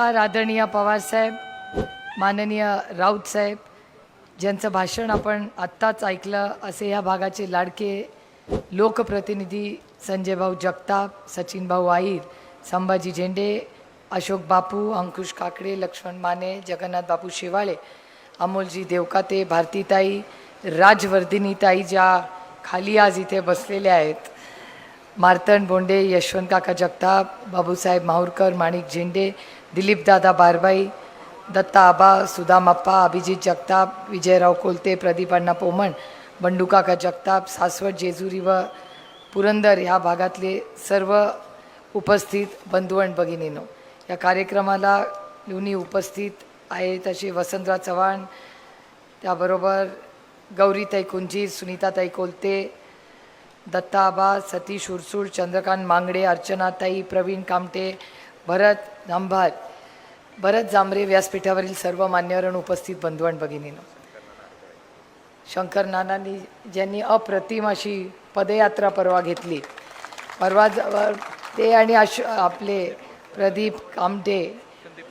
नमस्कार आदरणीय पवारसाहेब माननीय राऊतसाहेब ज्यांचं भाषण आपण आत्ताच ऐकलं असे या भागाचे लाडके लोकप्रतिनिधी संजय भाऊ जगताप सचिन भाऊ आईर संभाजी झेंडे अशोक बापू अंकुश काकडे लक्ष्मण माने जगन्नाथ बापू शेवाळे अमोलजी देवकाते भारतीताई राजवर्धिनीताई ज्या खाली आज इथे बसलेल्या आहेत. मार्तण बोंडे यशवंत काका जगताप बाबूसाहेब माहूरकर माणिक झेंडे दिलीपदादा बारबाई दत्ता आबा सुदामप्पा अभिजित जगताप विजयराव कोलते प्रदीप अण्णा पोमण बंडुकाका जगताप सासवड जेजुरी व पुरंदर ह्या भागातले सर्व उपस्थित बंधू आणि भगिनीनो. या कार्यक्रमाला युनी उपस्थित आहेत असे वसंतराव चव्हाण त्याबरोबर गौरीताई कुंजीर सुनीताताई कोलते दत्ता आबा सतीश उरसूळ चंद्रकांत मांगडे अर्चनाताई प्रवीण कामटे भरत नांभार भरत जांभरे व्यासपीठावरील सर्व मान्यवर आणि उपस्थित बंधुवण भगिनीनं. शंकर नानांनी ज्यांनी अप्रतिम अशी पदयात्रा परवा घेतली परवा जवळ ते आणि अश आपले प्रदीप कामटे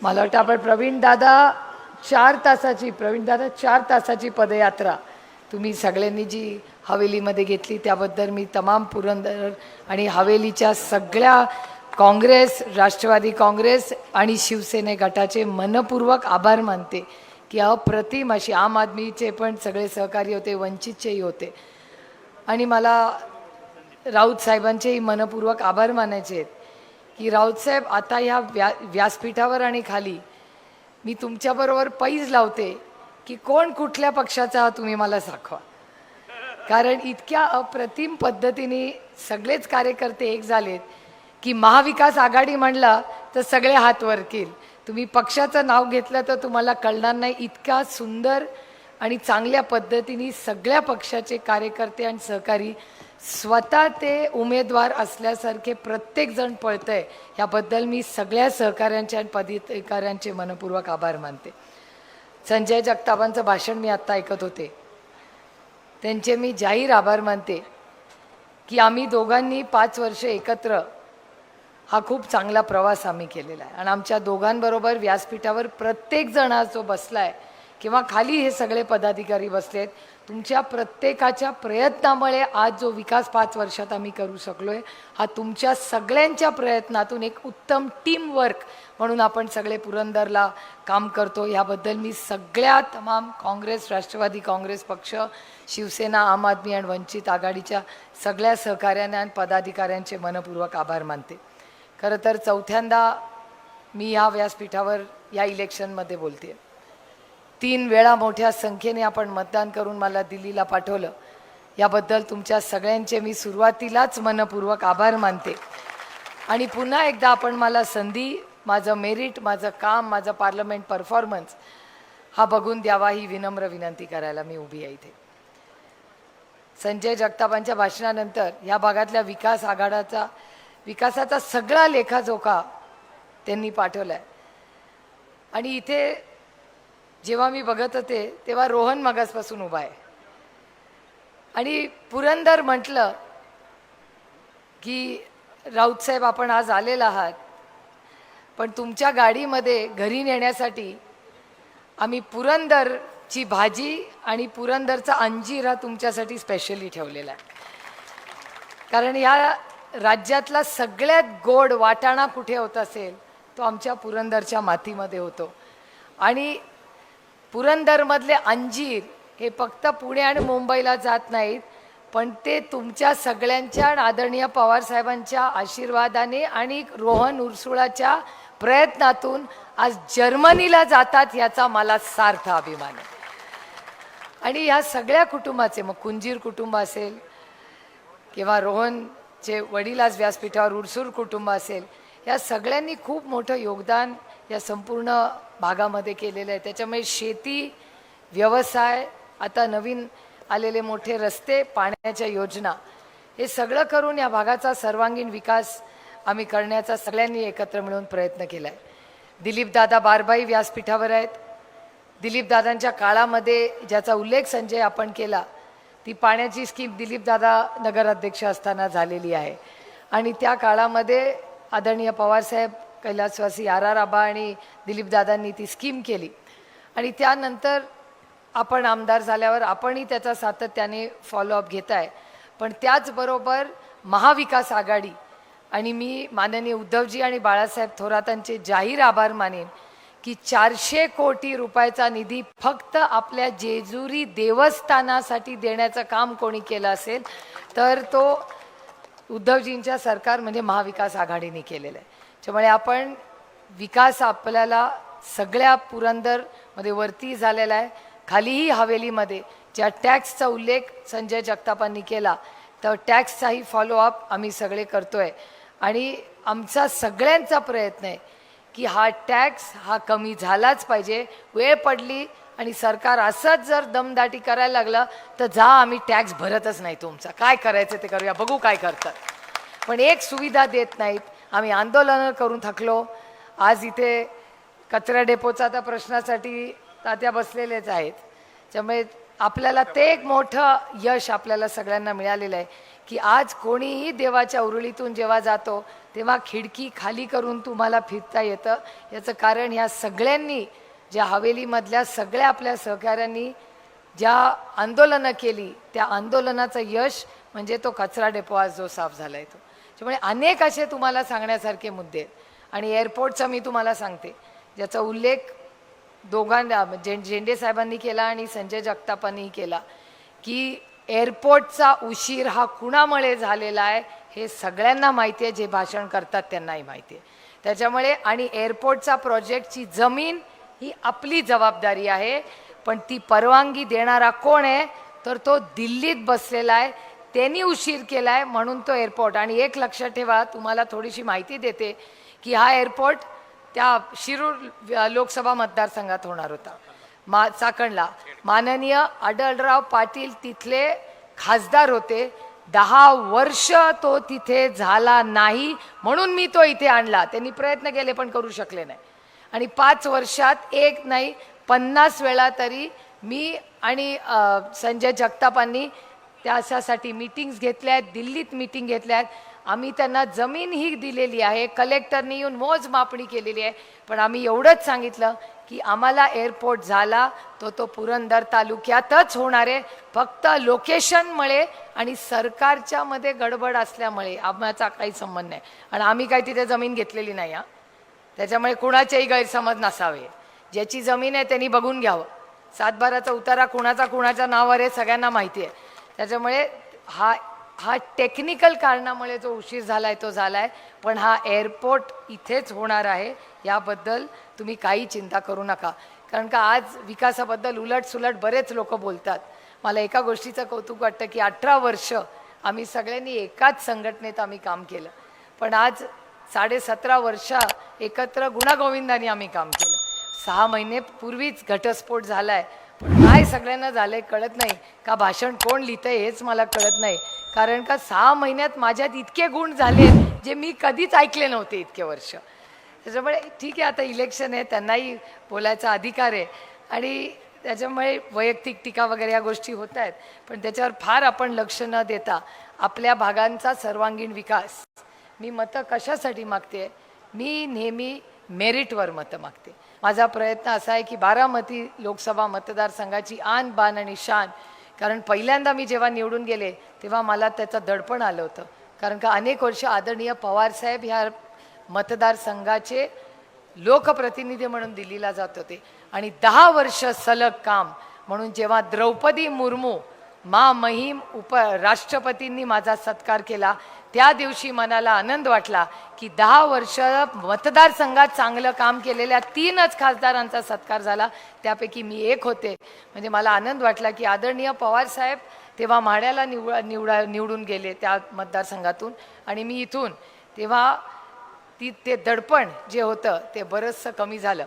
मला वाटतं आपण प्रवीण दादा चार तासाची प्रवीण दादा चार तासाची पदयात्रा तुम्ही सगळ्यांनी जी हवेलीमध्ये घेतली त्याबद्दल मी तमाम पुरंदर आणि हवेलीच्या सगळ्या काँग्रेस राष्ट्रवादी काँग्रेस आणि शिवसेने गटाचे मनपूर्वक आभार मानते की अप्रतिम अशी आम आदमीचे पण सगळे सहकारी होते वंचितचेही होते. आणि मला राऊत साहेबांचेही मनपूर्वक आभार मानायचे आहेत की राऊतसाहेब आता ह्या व्या व्यासपीठावर आणि खाली मी तुमच्याबरोबर पैज लावते की कोण कुठल्या पक्षाचा तुम्ही मला दाखवा कारण इतक्या अप्रतिम पद्धतीने सगळेच कार्यकर्ते एक झालेत. की महाविकास आघाडी म्हणला तर सगळे हात वरतील. तुम्ही पक्षाचं नाव घेतलं तर तुम्हाला कळणार नाही. इतका सुंदर आणि चांगल्या पद्धतीने सगळ्या पक्षाचे कार्यकर्ते आणि सहकारी स्वतः ते उमेदवार असल्यासारखे प्रत्येकजण पळतंय. ह्याबद्दल मी सगळ्या सहकाऱ्यांचे आणि पदाधिकाऱ्यांचे मनपूर्वक आभार मानते. संजय जगतापांचं भाषण मी आत्ता ऐकत होते. त्यांचे मी जाहीर आभार मानते की आम्ही दोघांनी पाच वर्ष एकत्र हा खूप चांगला प्रवास आम्ही केलेला आहे. आणि आमच्या दोघांबरोबर व्यासपीठावर प्रत्येक जणा जो बसला आहे किंवा खाली हे सगळे पदाधिकारी बसले आहेत तुमच्या प्रत्येकाच्या प्रयत्नामुळे आज जो विकास पाच वर्षात आम्ही करू शकलो आहे हा तुमच्या सगळ्यांच्या प्रयत्नातून एक उत्तम टीमवर्क म्हणून आपण सगळे पुरंदरला काम करतो. ह्याबद्दल मी सगळ्या तमाम काँग्रेस राष्ट्रवादी काँग्रेस पक्ष शिवसेना आम आदमी आणि वंचित आघाडीच्या सगळ्या सहकाऱ्यांना आणि पदाधिकाऱ्यांचे मनपूर्वक आभार मानते. खरं तर चौथ्यांदा मी या व्यासपीठावर या इलेक्शनमध्ये बोलते तीन वेळा मोठ्या संख्येने आपण मतदान करून मला दिल्लीला पाठवलं. याबद्दल तुमच्या सगळ्यांचे मी सुरुवातीलाच मनपूर्वक आभार मानते. आणि पुन्हा एकदा आपण मला संधी माझं मेरिट माझं काम माझं पार्लमेंट परफॉर्मन्स हा बघून द्यावा ही विनम्र विनंती करायला मी उभी आहे इथे. संजय जगतापांच्या भाषणानंतर या भागातल्या विकास आघाडाचा विकासाचा सगळा लेखाजोखा त्यांनी पाठवला आहे आणि इथे जेव्हा मी बघत होते तेव्हा रोहन मगासपासून उभा आहे. आणि पुरंदर म्हटलं की राऊतसाहेब आपण आज आलेला आहात पण तुमच्या गाडीमध्ये घरी नेण्यासाठी आम्ही पुरंदरची भाजी आणि पुरंदरचा अंजीर हा तुमच्यासाठी स्पेशली ठेवलेला आहे. कारण या राज्यातला सगळ्यात गोड वाटाणा कुठे होत असेल तो आमच्या पुरंदरच्या मातीमध्ये होतो. आणि पुरंदरमधले अंजीर हे फक्त पुणे आणि मुंबईला जात नाहीत पण ते तुमच्या सगळ्यांच्या आणि आदरणीय पवारसाहेबांच्या आशीर्वादाने आणि रोहन उरसुळाच्या प्रयत्नातून आज जर्मनीला जातात याचा मला सार्थ अभिमान आहे. आणि ह्या सगळ्या कुटुंबाचे मग कुंजीर कुटुंब असेल किंवा रोहन जे वडील आज व्यासपीठावर उरसूर कुटुंब असेल या सगळ्यांनी खूप मोठं योगदान या संपूर्ण भागामध्ये केलेलं आहे. त्याच्यामुळे शेती व्यवसाय आता नवीन आलेले मोठे रस्ते पाण्याच्या योजना हे सगळं करून या भागाचा सर्वांगीण विकास आम्ही करण्याचा सगळ्यांनी एकत्र मिळून प्रयत्न केला आहे दिलीपदादा बारबाई व्यासपीठावर आहेत. दिलीपदादांच्या काळामध्ये ज्याचा उल्लेख संजय आपण केला ती पाण्याची स्कीम दिलीपदादा नगराध्यक्ष असताना झालेली आहे. आणि त्या काळामध्ये आदरणीय पवारसाहेब कैलासवासी आर आर आबा आणि दिलीपदादांनी ती स्कीम केली. आणि त्यानंतर आपण आमदार झाल्यावर आपणही त्याचा सातत्याने फॉलोअप घेत आहे पण त्याचबरोबर महाविकास आघाडी आणि मी माननीय उद्धवजी आणि बाळासाहेब थोरातांचे जाहीर आभार मानेन. की चारशे कोटी रुपयाचा निधी फक्त आपल्या जेजुरी देवस्थानासाठी देण्याचं काम कोणी केलं असेल तर तो उद्धवजींच्या सरकार म्हणजे महाविकास आघाडीने केलेलं आहे. त्यामुळे आपण विकास आपल्याला सगळ्या पुरंदरमध्ये वरती झालेला आहे. खालीही हवेलीमध्ये ज्या टॅक्सचा उल्लेख संजय जगतापांनी केला तर टॅक्सचाही फॉलोअप आम्ही सगळे करतोय. आणि आमचा सगळ्यांचा प्रयत्न आहे की हा टॅक्स हा कमी झालाच पाहिजे. वेळ पडली आणि सरकार असंच जर दमदाटी करायला लागलं तर जा आम्ही टॅक्स भरतच नाही तुमचा. काय करायचं ते करूया बघू काय करतात. पण एक सुविधा देत नाहीत. आम्ही आंदोलनं करून थकलो. आज इथे कचरा डेपोचा आता प्रश्नासाठी तात्या बसलेलेच आहेत. त्यामुळे आपल्याला ते एक मोठं यश आपल्याला सगळ्यांना मिळालेलं आहे की आज कोणीही देवाच्या उरुळीतून जेव्हा जातो तेव्हा खिडकी खाली करून तुम्हाला फिरता येतं. याचं कारण ह्या सगळ्यांनी ज्या हवेलीमधल्या सगळ्या आपल्या सहकाऱ्यांनी ज्या आंदोलनं केली त्या आंदोलनाचं यश म्हणजे तो कचरा डेपो आज जो साफ झाला आहे तो. त्यामुळे अनेक असे तुम्हाला सांगण्यासारखे मुद्दे आहेत. आणि एअरपोर्टचा मी तुम्हाला सांगते ज्याचा उल्लेख दोघांना झें झेंडे साहेबांनी केला आणि संजय जगतापांनीही केला की एअरपोर्टचा उशीर हा कुणामुळे झालेला आहे हे सगळ्यांना माहिती आहे जे भाषण करतात त्यांनाही माहिती आहे. त्याच्यामुळे आणि एअरपोर्टचा प्रोजेक्टची जमीन ही आपली जबाबदारी आहे पण ती परवानगी देणारा कोण आहे तर तो दिल्लीत बसलेला आहे त्यांनी उशीर केला आहे म्हणून तो एअरपोर्ट. आणि एक लक्षात ठेवा तुम्हाला थोडीशी माहिती देते की हा एअरपोर्ट त्या शिरूर लोकसभा मतदारसंघात होणार होता. मा चाकणला. माननीय आढळराव पाटील तिथले खासदार होते. दहा वर्ष तो तिथे झाला नाही म्हणून मी तो इथे आणला. त्यांनी प्रयत्न केले पण करू शकले नाही. आणि पाच वर्षात एक नाही पन्नास वेळा तरी मी आणि संजय जगतापांनी त्यासाठी मीटिंग्स घेतल्या आहेत दिल्लीत मीटिंग घेतल्या आहेत. आम्ही त्यांना जमीन ही दिलेली आहे कलेक्टरनी येऊन मोजमापणी केलेली आहे. पण आम्ही एवढंच सांगितलं की आम्हाला एअरपोर्ट झाला तो तो पुरंदर तालुक्यातच होणार आहे. फक्त लोकेशनमुळे आणि सरकारच्या मध्ये गडबड असल्यामुळे आम्हाचा काही संबंध नाही. आणि आम्ही काही तिथे जमीन घेतलेली नाही हा. त्याच्यामुळे कुणाचेही गैरसमज नसावे. ज्याची जमीन आहे त्यांनी बघून घ्यावं. सातबाराचा उतारा कुणाचा कुणाच्या नावावर आहे सगळ्यांना माहिती आहे. त्याच्यामुळे हा हा टेक्निकल कारणामुळे जो उशीर झाला आहे तो झाला आहे पण हा एअरपोर्ट इथेच होणार आहे. याबद्दल तुम्ही काही चिंता करू नका. कारण का आज विकासाबद्दल उलट सुलट बरेच लोक बोलतात. मला एका गोष्टीचं कौतुक वाटतं की अठरा वर्ष आम्ही सगळ्यांनी एकाच संघटनेत आम्ही काम केलं. पण आज साडेसतरा वर्ष एकत्र गुणागोविंदाने आम्ही काम केलं. सहा महिने पूर्वीच घटस्फोट झाला आहे पण काय सगळ्यांना झालं आहे कळत नाही. का भाषण कोण लिहितंय हेच मला कळत नाही. कारण का सहा महिन्यात माझ्यात इतके गुण झाले जे मी कधीच ऐकले नव्हते इतके वर्ष. त्याच्यामुळे ठीक आहे आता इलेक्शन आहे त्यांनाही बोलायचा अधिकार आहे. आणि त्याच्यामुळे वैयक्तिक टीका वगैरे या गोष्टी होत आहेत. पण त्याच्यावर फार आपण लक्ष न देता आपल्या भागांचा सर्वांगीण विकास. मी मतं कशासाठी मागते? मी नेहमी मेरिटवर मतं मागते. माझा प्रयत्न असा आहे की बारामती लोकसभा मतदारसंघाची आन बान आणि शान कारण पहिल्यांदा मी जेव्हा निवडून गेले तेव्हा मला त्याचं दडपण आलं होतं. कारण का अनेक वर्ष आदरणीय पवारसाहेब ह्या मतदारसंघाचे लोकप्रतिनिधी म्हणून दिल्लीला जात होते. आणि दहा वर्ष सलग काम म्हणून जेव्हा द्रौपदी मुर्मू मा महिम उप राष्ट्रपतींनी माझा सत्कार केला त्या दिवशी मनाला आनंद वाटला की दहा वर्ष मतदारसंघात चांगलं काम केलेल्या तीनच खासदारांचा सत्कार झाला. त्यापैकी मी एक होते. म्हणजे मला आनंद वाटला की आदरणीय पवारसाहेब तेव्हा म्हाड्याला निवड निवडा निवडून गेले त्या मतदारसंघातून. आणि मी इथून तेव्हा ती ते दडपण जे होतं ते बरंचसं कमी झालं.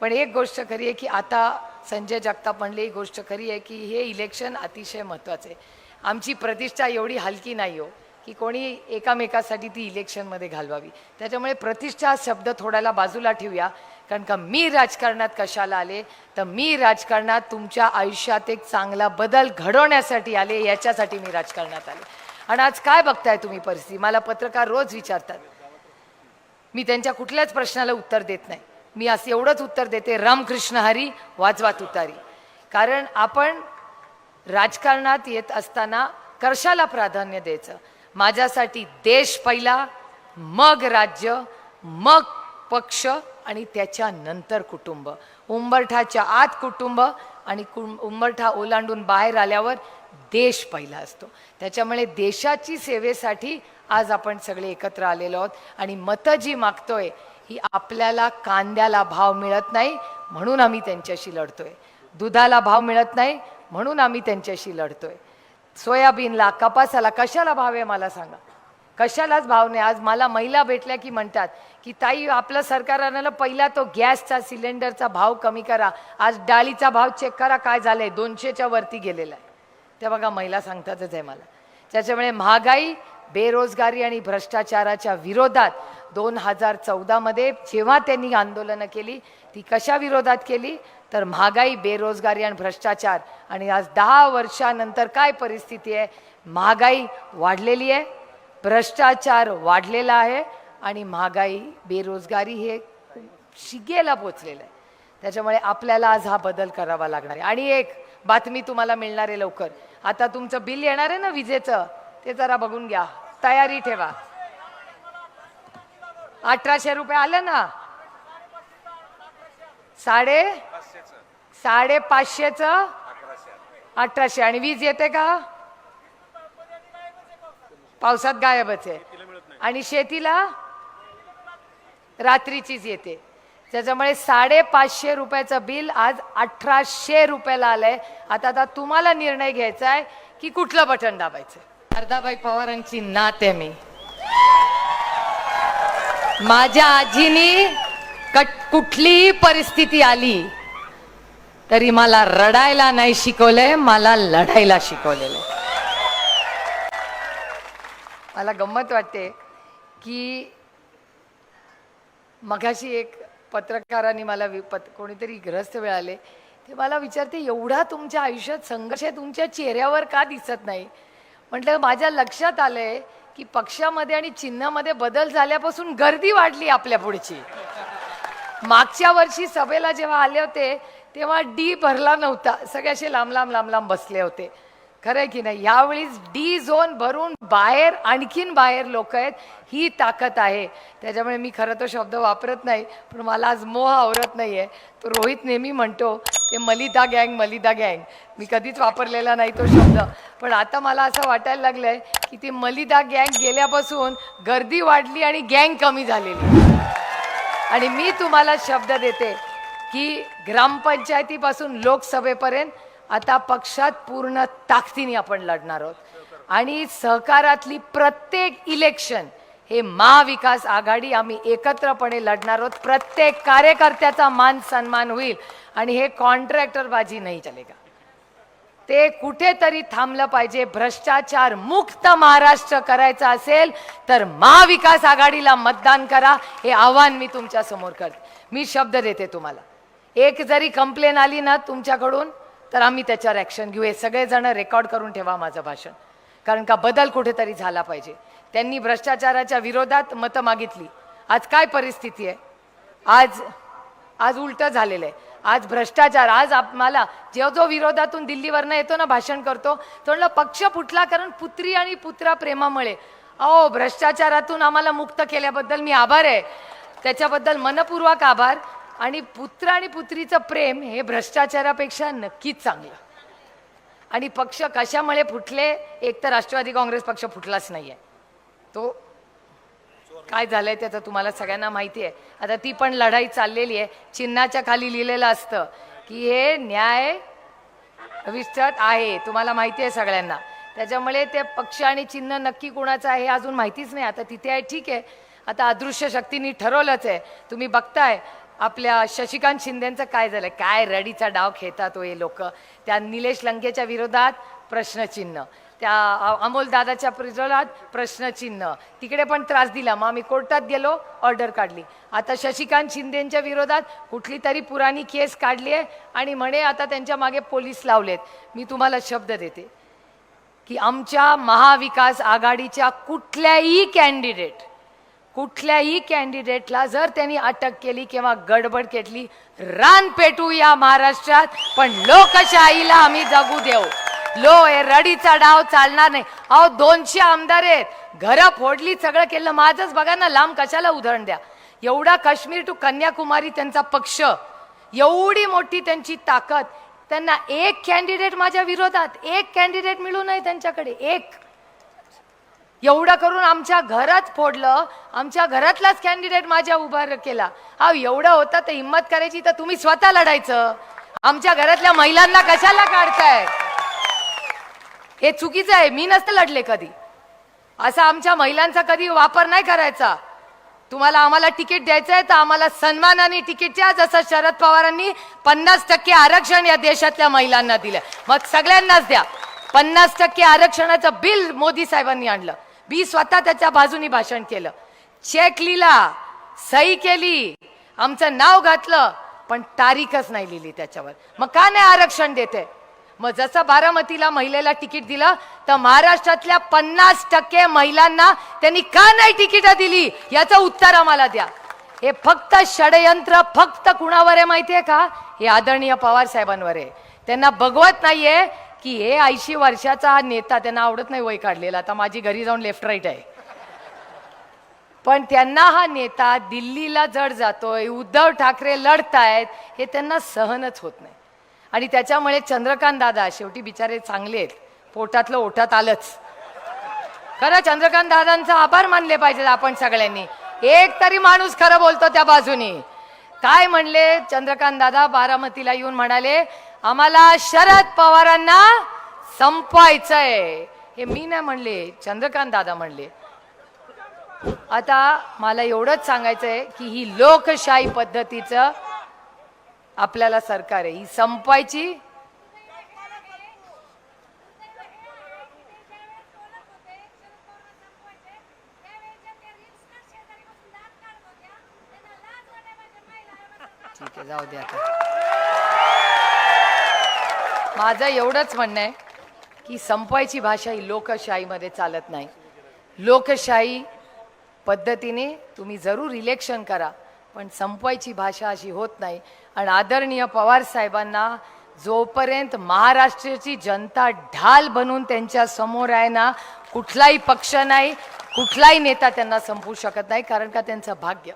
पण एक गोष्ट खरी आहे की आता संजय जगताप म्हणले ही गोष्ट खरी आहे की हे इलेक्शन अतिशय महत्त्वाचं आहे. आमची प्रतिष्ठा एवढी हलकी नाही हो. की कोणी एकामेकासाठी ती इलेक्शनमध्ये घालवावी. त्याच्यामुळे प्रतिष्ठा हा शब्द थोड्याला बाजूला ठेवूया. कारण का मी राजकारणात कशाला आले? तर मी राजकारणात तुमच्या आयुष्यात एक चांगला बदल घडवण्यासाठी आले याच्यासाठी मी राजकारणात आले. आणि आज काय बघताय तुम्ही परिस्थिती? मला पत्रकार रोज विचारतात. मी त्यांच्या कुठल्याच प्रश्नाला उत्तर देत नाही. मी असं एवढंच उत्तर देते रामकृष्ण हरी वाजवा तुतारी. कारण आपण राजकारणात येत असताना कर्षाला प्राधान्य द्यायचं. माझ्यासाठी देश पहिला मग राज्य मग पक्ष आणि त्याच्यानंतर कुटुंब. उंबरठाच्या आत कुटुंब आणि कु उंबरठा ओलांडून बाहेर आल्यावर देश पहिला असतो. त्याच्यामुळे देशाची सेवेसाठी आज आपण सगळे एकत्र आलेलो आहोत आणि मतं जी मागतोय ही आपल्याला कांद्याला भाव मिळत नाही म्हणून आम्ही त्यांच्याशी लढतोय. दुधाला भाव मिळत नाही म्हणून आम्ही त्यांच्याशी लढतोय. सोयाबीनला कपासाला कशाला भाव आहे मला सांगा. कशालाच भाव नाही. आज मला महिला भेटल्या की म्हणतात की ताई आपलं सरकार आणायला पहिला तो गॅसचा सिलेंडरचा भाव कमी करा. आज डाळीचा भाव चेक करा काय झालंय? दोनशेच्या वरती गेलेला आहे. ते बघा महिला सांगतातच आहे मला. त्याच्यामुळे महागाई बेरोजगारी आणि भ्रष्टाचाराच्या विरोधात दोन हजार चौदामध्ये जेव्हा त्यांनी आंदोलनं केली ती कशा विरोधात केली? तर महागाई बेरोजगारी आणि भ्रष्टाचार. आणि आज दहा वर्षानंतर काय परिस्थिती आहे? महागाई वाढलेली आहे भ्रष्टाचार वाढलेला आहे आणि महागाई बेरोजगारी हे शिगेला पोचलेलं आहे. त्याच्यामुळे आपल्याला आज हा बदल करावा लागणार आहे. आणि एक बातमी तुम्हाला मिळणार आहे लवकर. आता तुमचं बिल येणार आहे ना विजेचं? ते जरा बघून घ्या. तयारी ठेवा. अठराशे रुपये आलं ना? साडे साडे पाचशेच? अठराशे. आणि वीज येते का? पावसात गायबच आहे. आणि शेतीला? रात्रीचीच येते. त्याच्यामुळे साडेपाचशे रुपयाचं बिल आज अठराशे रुपयाला आलंय. आता आता तुम्हाला निर्णय घ्यायचा आहे की कुठलं बटन दाबायचं? अर्धाबाई पवारांची नात आहे मी. माझ्या आजीनी कट कुठलीही परिस्थिती आली तरी मला रडायला नाही शिकवलंय मला लढायला शिकवलेलं मला गंमत वाटते की मगाशी एक पत्रकारांनी मला वि- पत कोणीतरी ग्रस्त मिळाले. ते मला विचारते एवढा तुमच्या आयुष्यात संघर्ष तुमच्या चेहऱ्यावर का दिसत नाही? म्हटलं माझ्या लक्षात आलंय की पक्षामध्ये आणि चिन्हामध्ये बदल झाल्यापासून गर्दी वाढली आपल्या पुढची. मागच्या वर्षी सभेला जेव्हा आले होते तेव्हा डी भरला नव्हता. सगळे असे लांब लांब लांब लांब बसले होते. खरं की नाही? यावेळीच डी झोन भरून बाहेर आणखीन बाहेर लोक आहेत ही ताकद आहे. त्याच्यामुळे मी खरं तो शब्द वापरत नाही पण मला आज मोह आवरत नाही आहे तो रोहित नेहमी म्हणतो ते मलिदा गँग मलिदा गँग. मी कधीच वापरलेला नाही तो शब्द. पण आता मला असं वाटायला लागलंय की ती मलिदा गँग गेल्यापासून गर्दी वाढली आणि गँग कमी झालेली. आणि मी तुम्हाला शब्द देते की ग्रामपंचायतीपासून लोकसभेपर्यंत आता पक्षात पूर्ण ताकदीने आपण लढणार आहोत. आणि सहकारातली प्रत्येक इलेक्शन हे महाविकास आघाडी आम्ही एकत्रपणे लढणार आहोत. प्रत्येक कार्यकर्त्याचा मान सन्मान होईल आणि हे कॉन्ट्रॅक्टरबाजी नाही चलेगा. ते कुठेतरी थांबलं पाहिजे. भ्रष्टाचार मुक्त महाराष्ट्र करायचा असेल तर महाविकास आघाडीला मतदान करा. हे आव्हान मी तुमच्यासमोर करते. मी शब्द देते तुम्हाला. एक जरी कंप्लेन आली ना तुमच्याकडून तर आम्ही त्याच्यावर ॲक्शन घेऊ. हे सगळेजण रेकॉर्ड करून ठेवा माझं भाषण. कारण का बदल कुठेतरी झाला पाहिजे. त्यांनी भ्रष्टाचाराच्या विरोधात मतं मागितली. आज काय परिस्थिती आहे? आज आज उलटं झालेलं आहे. आज भ्रष्टाचार आज आम्हाला जेव्हा जो विरोधातून दिल्लीवरनं येतो ना भाषण करतो तो म्हणलं पक्ष फुटला कारण पुत्री आणि पुत्रा प्रेमामुळे. अहो भ्रष्टाचारातून आम्हाला मुक्त केल्याबद्दल मी आभार आहे. त्याच्याबद्दल मनपूर्वक आभार. आणि पुत्र आणि पुत्रीचं प्रेम हे भ्रष्टाचारापेक्षा नक्कीच चांगलं. आणि पक्ष कशामुळे फुटले एक तर राष्ट्रवादी काँग्रेस पक्ष फुटलाच नाही आहे तो काय झालंय त्याचं तुम्हाला सगळ्यांना माहिती आहे आता ती पण लढाई चाललेली आहे. चिन्हाच्या खाली लिहिलेलं असतं की हे न्याय विस्तृत आहे. तुम्हाला माहिती आहे सगळ्यांना. त्याच्यामुळे ते पक्ष आणि चिन्ह नक्की कोणाचं आहे अजून माहितीच नाही. आता तिथे आहे ठीक आहे. आता अदृश्य शक्तींनी ठरवलंच आहे. तुम्ही बघताय आपल्या शशिकांत शिंदेचं काय झालं काय रडीचा डाव खेळतात हो हे लोक. त्या निलेश लंकेच्या विरोधात प्रश्नचिन्ह. त्या अमोल दादाच्या प्रश्नचिन्ह तिकडे पण त्रास दिला. मग आम्ही कोर्टात गेलो ऑर्डर काढली. आता शशिकांत शिंदेच्या विरोधात कुठली तरी पुराणी केस काढली आहे आणि म्हणे आता त्यांच्या मागे पोलीस लावलेत. मी तुम्हाला शब्द देते. की आमच्या महाविकास आघाडीच्या कुठल्याही कॅन्डिडेट कुठल्याही कॅन्डिडेटला जर त्यांनी अटक केली किंवा गडबड केली रान पेटू या महाराष्ट्रात पण लोकशाहीला आम्ही जगू देऊ. लो हे रडीचा डाव चालणार नाही. अहो दोनशे आमदार आहेत. घरं फोडली सगळं केलं. माझंच बघा ना लांब कशाला उदाहरण द्या. एवढा काश्मीर टू कन्याकुमारी त्यांचा पक्ष. एवढी मोठी त्यांची ताकद. त्यांना एक कॅन्डिडेट माझ्या विरोधात. एक कॅन्डिडेट मिळू नये त्यांच्याकडे. एक. एवढं करून आमच्या घरात फोडलं. आमच्या घरातलाच कॅन्डिडेट माझ्या उभा केला. हा एवढं होतं तर हिंमत करायची तर तुम्ही स्वतः लढायचं. आमच्या घरातल्या महिलांना कशाला काढताय? हे चुकीचं आहे. मी नसतं लढले कधी. असा आमच्या महिलांचा कधी वापर नाही करायचा. तुम्हाला आम्हाला तिकीट द्यायचं आहे तर आम्हाला सन्मानाने तिकीट द्या. जसं शरद पवारांनी पन्नास टक्के आरक्षण या देशातल्या महिलांना दिलं. मग सगळ्यांनाच द्या. पन्नास टक्के आरक्षणाचं बिल मोदी साहेबांनी आणलं. मी स्वतः त्याच्या बाजूनी भाषण केलं. चेक लिहिला. सही केली. आमचं नाव घातलं. पण तारीखच नाही लिहिली त्याच्यावर. मग का नाही आरक्षण देते? मग जसं बारामतीला महिलेला तिकीट दिलं तर महाराष्ट्रातल्या पन्नास टक्के महिलांना त्यांनी का नाही तिकीटं दिली? याचं उत्तर आम्हाला द्या. हे फक्त षडयंत्र फक्त कुणावर आहे माहितीये का? हे आदरणीय पवार साहेबांवर आहे. त्यांना बघवत नाहीये की हे ऐंशी वर्षाचा हा नेता त्यांना आवडत नाही वय काढलेला. आता माझी घरी जाऊन लेफ्ट राईट आहे. पण त्यांना हा नेता दिल्लीला जड जातोय उद्धव ठाकरे लढतायत हे त्यांना सहनच होत नाही. आणि त्याच्यामुळे चंद्रकांत दादा शेवटी बिचारे चांगले आहेत. पोटातलं ओठात आलंच. खरं चंद्रकांत दादांचा आभार मानले पाहिजेत आपण सगळ्यांनी. एक तरी माणूस खरं बोलतो त्या बाजूनी. काय म्हणले? चंद्रकांत दादा बारामतीला येऊन म्हणाले आम्हाला शरद पवारांना संपवायचंय. हे मी नाही म्हणले चंद्रकांत दादा म्हणले. आता मला एवढंच सांगायचंय की ही लोकशाही पद्धतीचं आपल्याला सरकार आहे. ही संपवायची ठीक आहे जाऊ दे आता. माझं एवढंच म्हणणं आहे की संपवायची भाषा ही लोकशाहीमध्ये चालत नाही. लोकशाही पद्धतीने तुम्ही जरूर इलेक्शन करा. पण संपवायची भाषा अशी होत नाही. आणि आदरणीय पवार साहेबांना जोपर्यंत महाराष्ट्राची जनता ढाल बनून त्यांच्यासमोर आहे ना कुठलाही पक्ष नाही कुठलाही नेता त्यांना संपवू शकत नाही कारण का त्यांचं भाग्य.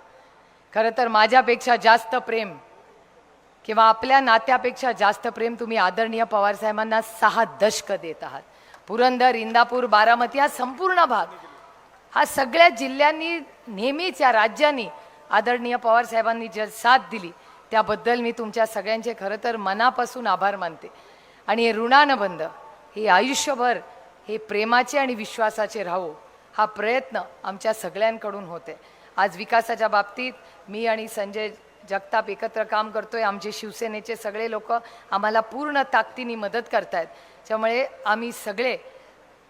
खरं तर माझ्यापेक्षा जास्त प्रेम किंवा आपल्या नात्यापेक्षा जास्त प्रेम तुम्ही आदरणीय पवार साहेबांना सहा दशक देत आहात. पुरंदर इंदापूर बारामती हा संपूर्ण भाग. हा सगळ्या जिल्ह्यांनी नेहमीच या राज्यांनी आदरणीय पवार साहेबांनी जे साथ दिली. त्याबद्दल मी तुमच्या सगळ्यांचे खरं तर मनापासून आभार मानते. आणि हे ऋणानुबंध हे आयुष्यभर हे प्रेमाचे आणि विश्वासाचे राहो हा प्रयत्न आमच्या सगळ्यांकडून होते. आज विकासाच्या बाबतीत मी आणि संजय जगताप एकत्र काम करतोय. आमचे शिवसेनेचे सगळे लोक आम्हाला पूर्ण ताकदीने मदत करतायत. त्यामुळे आम्ही सगळे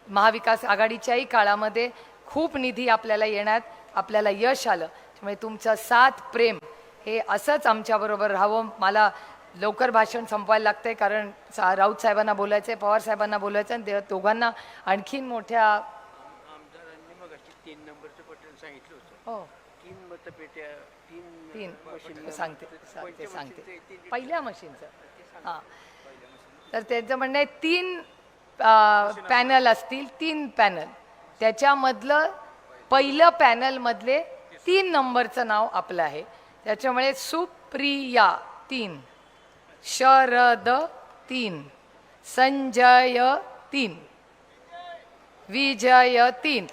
महाविकास आघाडीच्याही काळामध्ये खूप निधी आपल्याला येण्यात आपल्याला यश आलं. त्यामुळे तुमचं साथ प्रेम हे असंच आमच्याबरोबर राहावं. मला लवकर भाषण संपवायला लागतंय कारण सा राऊत साहेबांना बोलायचं आहे पवार साहेबांना बोलायचं आहे आणि दोघांना आणखीन मोठ्या आमदारांनी मग तीन नंबरचं बटन सांगितलं होतं. हो. तीन मतपेट्या तीन तीन मशीन सांगते सांगते सांगते. आहे? पहिल्या मशीनचं. हां. तर त्यांचं म्हणणं आहे तीन पॅनल असतील तीन पॅनल. त्याच्यामधलं पहिलं पॅनलमधले तीन नंबरचं नाव आपलं आहे. त्याच्यामुळे सुप्रिया तीन शरद तीन संजय तीन विजय तीन.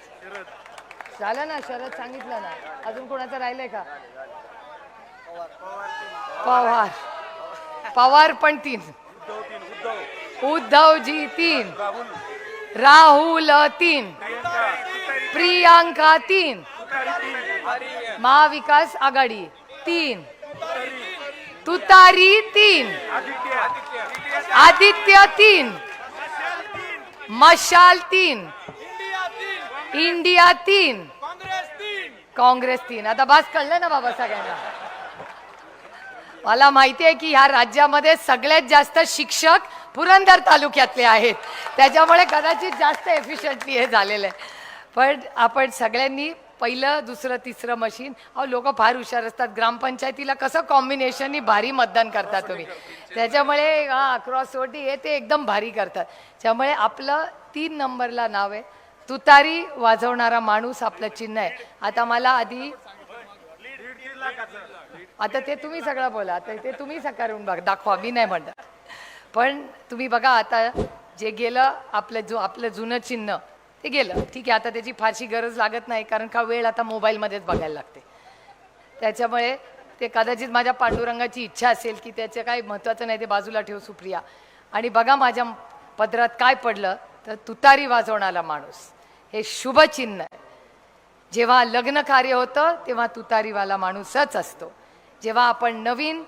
झालं ना? शरद सांगितलं ना? अजून कोणाचं राहिलंय का? पवार. पवार पण तीन. उद्धवजी तीन. राहुल तीन. प्रियांका तीन. महाविकास आघाडी तीन. तुतारी तीन. आदित्य तीन. मशाल तीन. इंडिया तीन. काँग्रेस तीन. आता बास कळलं ना बाबा सगळ्यांना? मला माहिती आहे की ह्या राज्यामध्ये सगळ्यात जास्त शिक्षक पुरंदर तालुक्यातले आहेत. त्याच्यामुळे कदाचित जास्त एफिशियंटली हे झालेलं आहे. पण आपण सगळ्यांनी पहिलं दुसरं तिसरं मशीन. अहो लोक फार हुशार असतात. ग्रामपंचायतीला कसं कॉम्बिनेशननी भारी मतदान करता तुम्ही. त्याच्यामुळे हा क्रॉसवरती हे ते एकदम भारी करतात. त्यामुळे आपलं तीन नंबरला नाव आहे. तुतारी वाजवणारा माणूस आपलं चिन्ह आहे. आता मला आधी आता ते तुम्ही सगळं बोला. आता ते तुम्ही सकाळून बघ दाखवा. मी नाही म्हणत. पण तुम्ही बघा आता जे गेलं आपलं जो आपलं जुनं चिन्ह. ते गेलं. ठीक आहे आता त्याची फारशी गरज लागत नाही कारण का वेळ आता मोबाईलमध्येच बघायला लागते. त्याच्यामुळे ते कदाचित माझ्या पांडुरंगाची इच्छा असेल की त्याचं काही महत्त्वाचं नाही ते बाजूला ठेव सुप्रिया. आणि बघा माझ्या पदरात काय पडलं तर तुतारी वाजवणारा माणूस. हे शुभचिन्ह आहे. जेव्हा लग्न कार्य होतं तेव्हा तुतारीवाला माणूसच असतो. जेव्हा आपण नवीन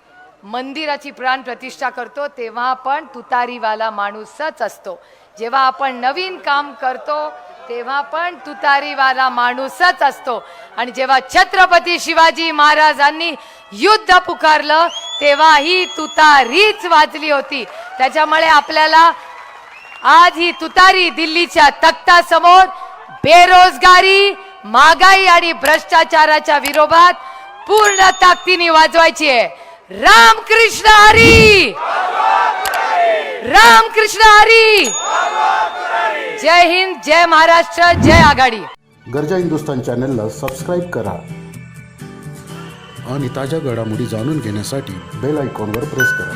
मंदिराची प्राण प्रतिष्ठा करतो तेव्हा आपण तुतारीवाला माणूसच असतो. जेव्हा आपण नवीन काम करतो तेव्हा पण तुतारीवाला माणूसच असतो. आणि जेव्हा छत्रपती शिवाजी महाराजांनी युद्ध पुकारलं तेव्हा ही तुतारीच वाजली होती. त्याच्यामुळे आपल्याला आज ही तुतारी दिल्लीच्या तख्तासमोर बेरोजगारी महागाई आणि भ्रष्टाचाराच्या विरोधात पूर्ण ताकदीने वाजवायची आहे. रामकृष्ण हरी! राम कृष्ण हरी जय हिंद जय महाराष्ट्र जय आघाडी! गरजा हिंदुस्तान चॅनलला सबस्क्राईब करा आणि ताज्या घडामोडी जाणून घेण्यासाठी बेल आयकॉनवर प्रेस करा.